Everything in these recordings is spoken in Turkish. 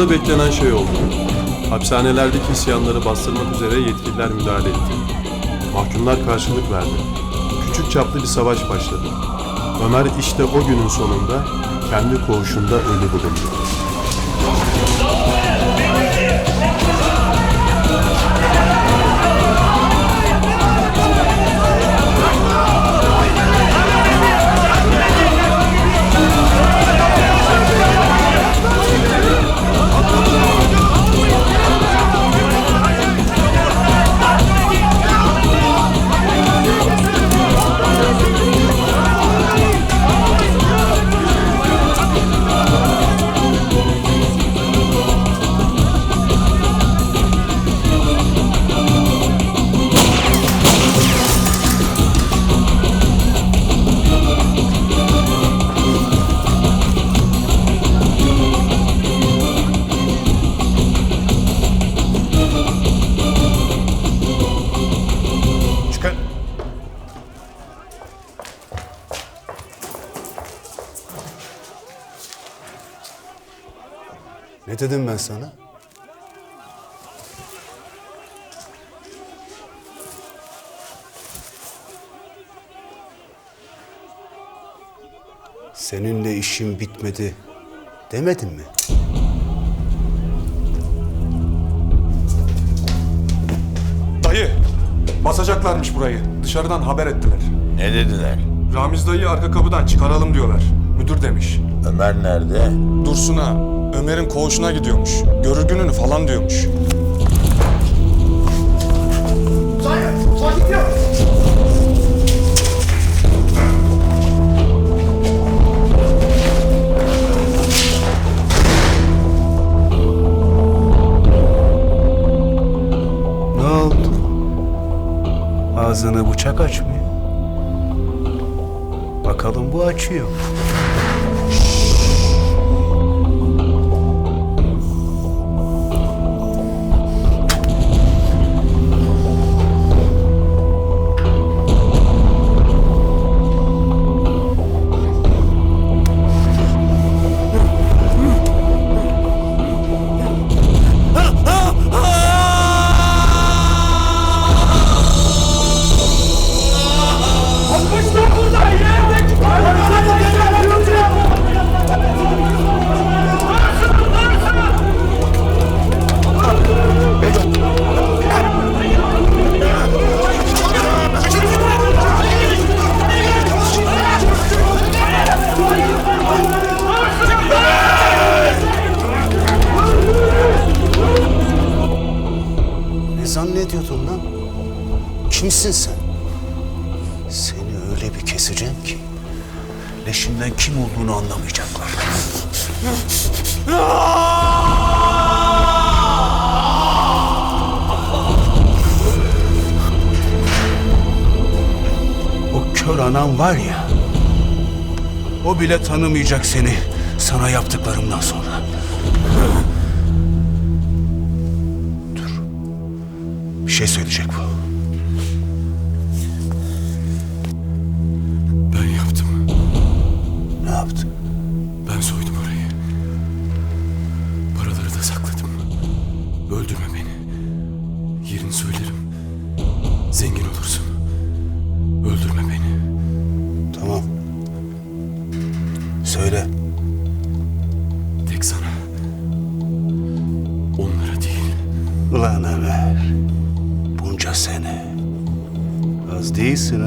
Sonunda beklenen şey oldu. Hapishanelerdeki isyanları bastırmak üzere yetkililer müdahale etti. Mahkumlar karşılık verdi. Küçük çaplı bir savaş başladı. Ömer işte o günün sonunda kendi koğuşunda ölü bulundu. Ben sana? Seninle işim bitmedi demedim mi? Dayı, basacaklarmış burayı. Dışarıdan haber ettiler. Ne dediler? Ramiz dayı arka kapıdan çıkaralım diyorlar. Müdür demiş. Ömer nerede? Dursun'a, Ömer'in koğuşuna gidiyormuş. Görür gününü falan diyormuş. Ne oldu? Ağzını bıçak açmıyor. Bakalım bu açıyor. Ne zannediyordun lan? Kimsin sen? Seni öyle bir keseceğim ki leşinden kim olduğunu anlamayacaklar. O kör anan var ya, o bile tanımayacak seni sana yaptıklarımdan sonra. Şey söyleyecek bu. Az değilsin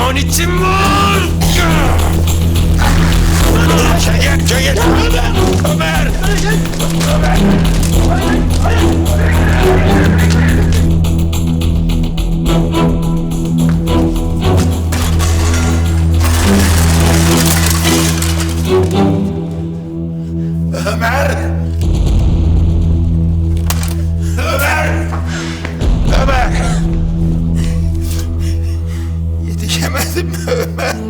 bir emanetim var. Çekil, çekil. Ömer, Ömer. Ömer! Ömer! Yetişemedim mi Ömer?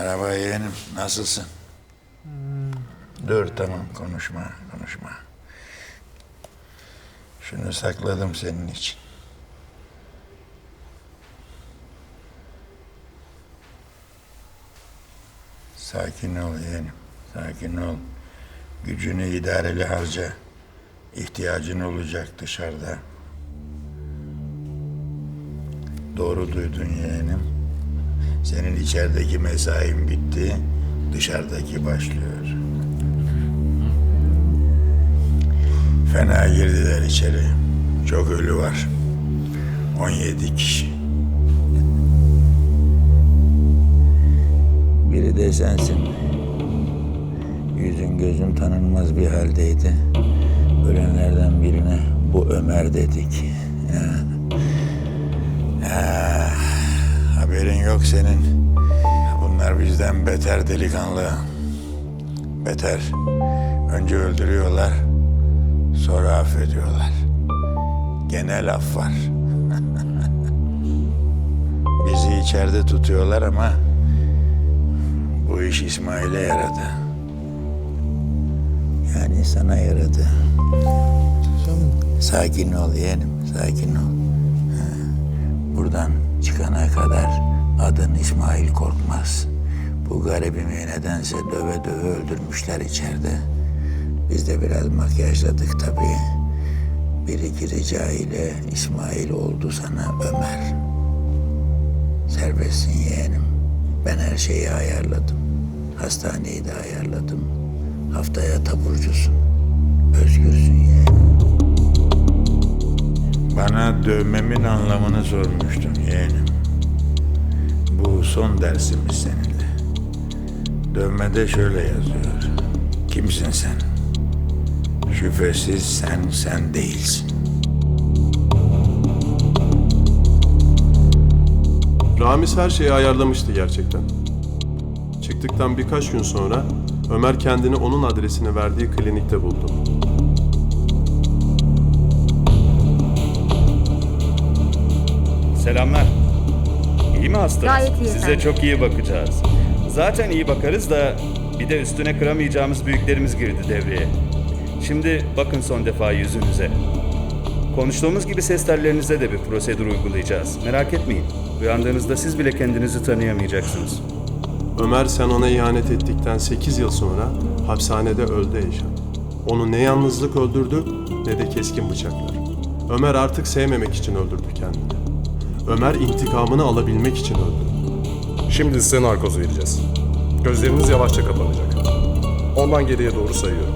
Merhaba yeğenim, nasılsın? Dur tamam, konuşma, konuşma. Şunu sakladım senin için. Sakin ol yeğenim, sakin ol. Gücünü idareli harca. İhtiyacın olacak dışarıda. Doğru duydun yeğenim. Senin içerideki mesain bitti, dışarıdaki başlıyor. Fena girdiler içeri. Çok ölü var. 17 kişi. Biri de sensin. Yüzün gözün tanınmaz bir haldeydi. Ölenlerden birine bu Ömer dedik. Ya. Haberin yok senin. Bunlar bizden beter delikanlı. Beter. Önce öldürüyorlar, sonra affediyorlar. Genel af var. Bizi içeride tutuyorlar ama bu iş İsmail'e yaradı. Yani sana yaradı. Sakin ol yeğenim, sakin ol. Buradan çıkana kadar adın İsmail Korkmaz. Bu garibimi nedense döve döve öldürmüşler içeride. Biz de biraz makyajladık tabii. Bir iki rica ile İsmail oldu sana Ömer. Serbestsin yeğenim. Ben her şeyi ayarladım. Hastaneyi de ayarladım. Haftaya taburcusun. Özgürsün yeğenim. Bana dövmemin anlamını sormuştun yeğenim. Bu son dersimiz seninle. Dövmede şöyle yazıyor. Kimsin sen? Şüphesiz sen sen değilsin. Ramiz her şeyi ayarlamıştı gerçekten. Çıktıktan birkaç gün sonra Ömer kendini onun adresine verdiği klinikte buldu. Selamlar. Hastanız? Gayet iyi Size efendim. çok iyi bakacağız. Zaten iyi bakarız da bir de üstüne kıramayacağımız büyüklerimiz girdi devreye. Şimdi bakın son defa yüzünüze. Konuştuğumuz gibi ses tellerinize de bir prosedür uygulayacağız. Merak etmeyin. Uyandığınızda siz bile kendinizi tanıyamayacaksınız. Ömer sen ona ihanet ettikten 8 yıl sonra hapishanede öldü Eyşan. Onu ne yalnızlık öldürdü ne de keskin bıçaklar. Ömer artık sevmemek için öldürdü kendini. Ömer intikamını alabilmek için öldü. Şimdi size narkoz vereceğiz. Gözleriniz yavaşça kapanacak. Ondan geriye doğru sayıyorum.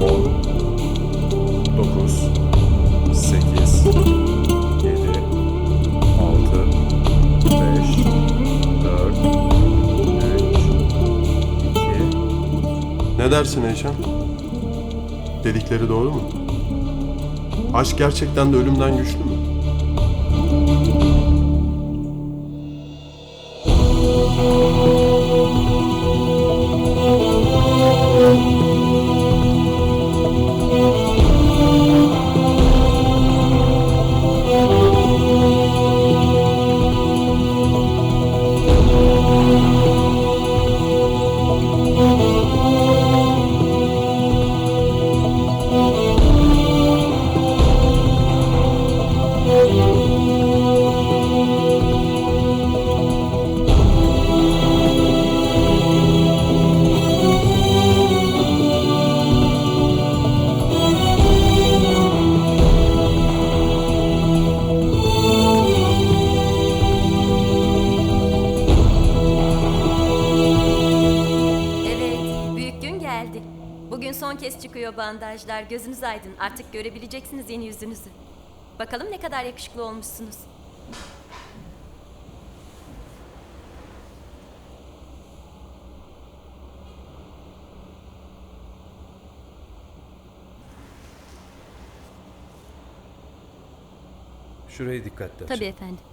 10 9 8 7 6 5 4 3 2 Ne dersin Eyşan? Dedikleri doğru mu? Aşk gerçekten de ölümden güçlü mü? Música bandajlar. Gözünüz aydın. Artık görebileceksiniz yeni yüzünüzü. Bakalım ne kadar yakışıklı olmuşsunuz. Şurayı dikkatle aç. Tabii efendim.